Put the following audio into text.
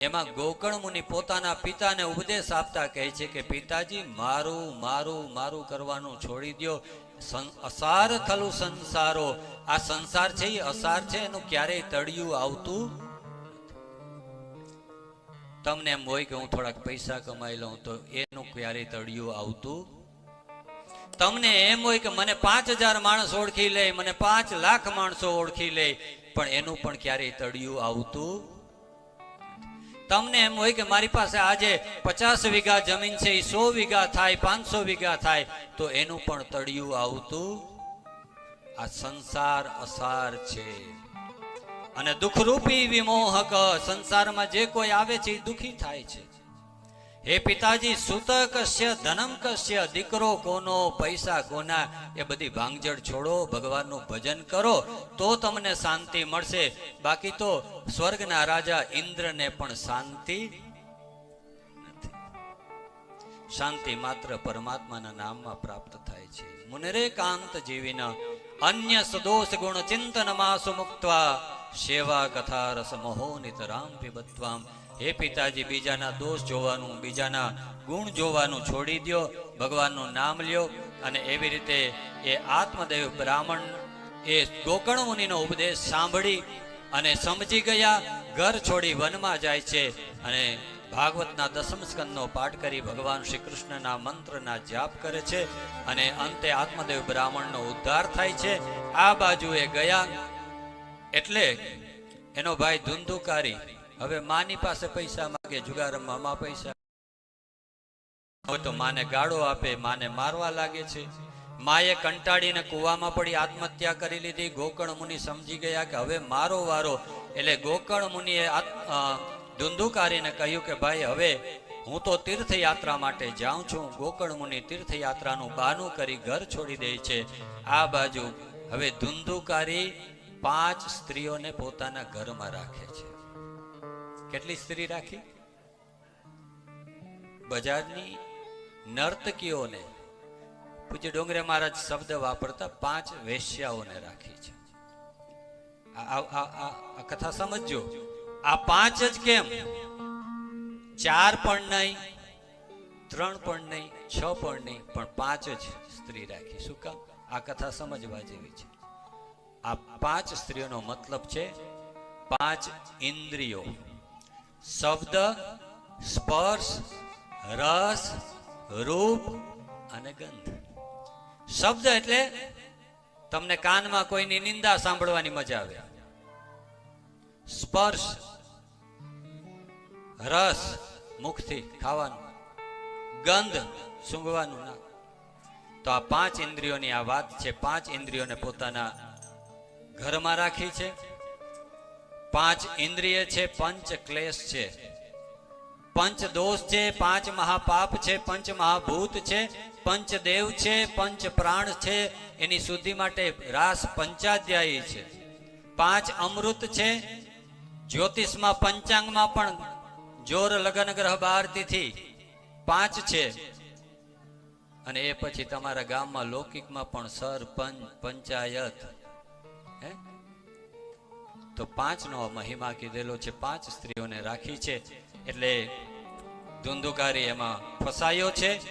એમાં ગોકર્ણ મુનિ પોતાના પિતાને ઉપદેશ આપતા કહે છે કે, પિતાજી, મારું મારું મારું કરવાનું છોડી સં- અસાર થલું સંસારો. આ સંસાર છે એ અસાર છે, એનું ક્યારેય તળિયું આવતું તમને એમ હોય કે હું થોડાક પૈસા કમાઈ લઉં તો એનું ક્યારેય તળિયું આવતું તમને એમ હોય કે, મને પાંચ હજાર માણસ ઓળખી લે, મને પાંચ લાખ માણસો ઓળખી લે. પણ એનું પણ ક્યારેય તળિયું આવતું તમને એમ હોય કે મારી પાસે આજે પચાસ વીઘા જમીન છે એ સો વીઘા થાય, પાંચસો વીઘા થાય, તો એનું પણ તળિયું આવતું? આ સંસાર અસાર છે. અને દુઃખરૂપી વિમોહક સંસારમાં જે કોઈ આવે છે એ દુઃખી થાય છે. હે પિતાજી સુત ધનમ કશ્ય, દીકરો કોનો, પૈસા કોના, એ બધી ભાંગજડ છોડો, ભગવાનનું ભજન કરો, તો તમને શાંતિ મળશે. બાકી તો સ્વર્ગના રાજા ઇન્દ્રને પણ શાંતિ શાંતિ માત્ર પરમાત્માના નામમાં પ્રાપ્ત થાય છે. મુનરે કાંત જીવિના અન્ય સદોષ ગુણ ચિંતન માસુ મુક્તવા સેવા કથા રસ મોહો નિતરામ પીબત્વામ હે પિતાજી, બીજાના દોષ જોવાનું, બીજાના ગુણ જોવાનું છોડી દ્યો, ભગવાનનું નામ લ્યો અને એવી રીતે એ આત્મદેવ બ્રાહ્મણ એ ગોકર્ણ મુનિનો ઉપદેશ સાંભળી અને સમજી ગયા, ઘર છોડી વનમાં જાય છે અને ભાગવતના દસમ સ્કંદનો પાઠ કરી ભગવાન શ્રી કૃષ્ણના મંત્રના જાપ કરે છે અને અંતે આત્મદેવ બ્રાહ્મણનો ઉદ્ધાર થાય છે. આ બાજુએ ગયા એટલે એનો ભાઈ ધુંધુકારી હવે માની પાસે પૈસા માંગે, જુગાર રમવામાં પૈસા. હવે તો માને ગાળો આપે, માને મારવા લાગે છે. માએ કંટાળીને કૂવામાં પડી આત્મહત્યા કરી લીધી. ગોકર્ણ મુનિ સમજી ગયા કે હવે મારો વારો, એટલે ગોકર્ણ મુનિએ ધુંધુકારીને કહ્યું કે ભાઈ હવે હું તો તીર્થયાત્રા માટે જાઉં છું. ગોકર્ણ મુનિ તીર્થયાત્રાનું બહાનું કરી ઘર છોડી દે છે. આ બાજુ હવે ધુંધુકારી પાંચ સ્ત્રીઓને પોતાના ઘરમાં રાખે છે. કેટલી સ્ત્રી રાખી? બજારની નર્તકીઓને. પૂજ્ય ડોંગરે મહારાજ શબ્દ વાપરતા પાંચ વેશ્યાઓને રાખી છે. આ- કથા સમજજો. આ પાંચ જ કેમ? ચાર પણ નહીં, ત્રણ પણ નહીં, છ પણ નહીં, પણ પાંચ જ સ્ત્રી રાખી. શું કામ? આ કથા સમજવા જેવી છે. આ પાંચ સ્ત્રીઓનો મતલબ છે પાંચ ઇન્દ્રિયો. શબ્દ, સ્પર્શ, રસ, રૂપ અને ગંધ. શબ્દ એટલે તમને કાનમાં કોઈની નિંદા સાંભળવાની મજા આવે. સ્પર્શ, રસ મુખથી ખાવાનું. ગંધ સૂંઘવાનું ના. તો આ પાંચ ઇન્દ્રિયોની આ વાત છે, પાંચ ઇન્દ્રિયોને પોતાના ઘરમાં રાખી છે. પાંચ ઇન્દ્રિય છે, પંચ ક્લેશ છે. પંચ દોષ છે, પાંચ મહાપાપ છે, પંચ મહાભૂત છે, પંચ દેવ છે, પંચ પ્રાણ છે. એની શુદ્ધિ માટે રાસ પંચાધ્યાયી છે. પાંચ અમૃત છે. જ્યોતિષમાં પંચાંગમાં પણ જોર લગ્ન ગ્રહ બાર તિથિ પાંચ છે. અને એ પછી તમારા ગામમાં લૌકિકમાં પણ સર પંચ પંચાયત તો પાંચનો મહિમા કીધેલો છે પાંચ સ્ત્રીઓને રાખી છે. એટલે ધુંધુકારી એમાં ફસાયો છે.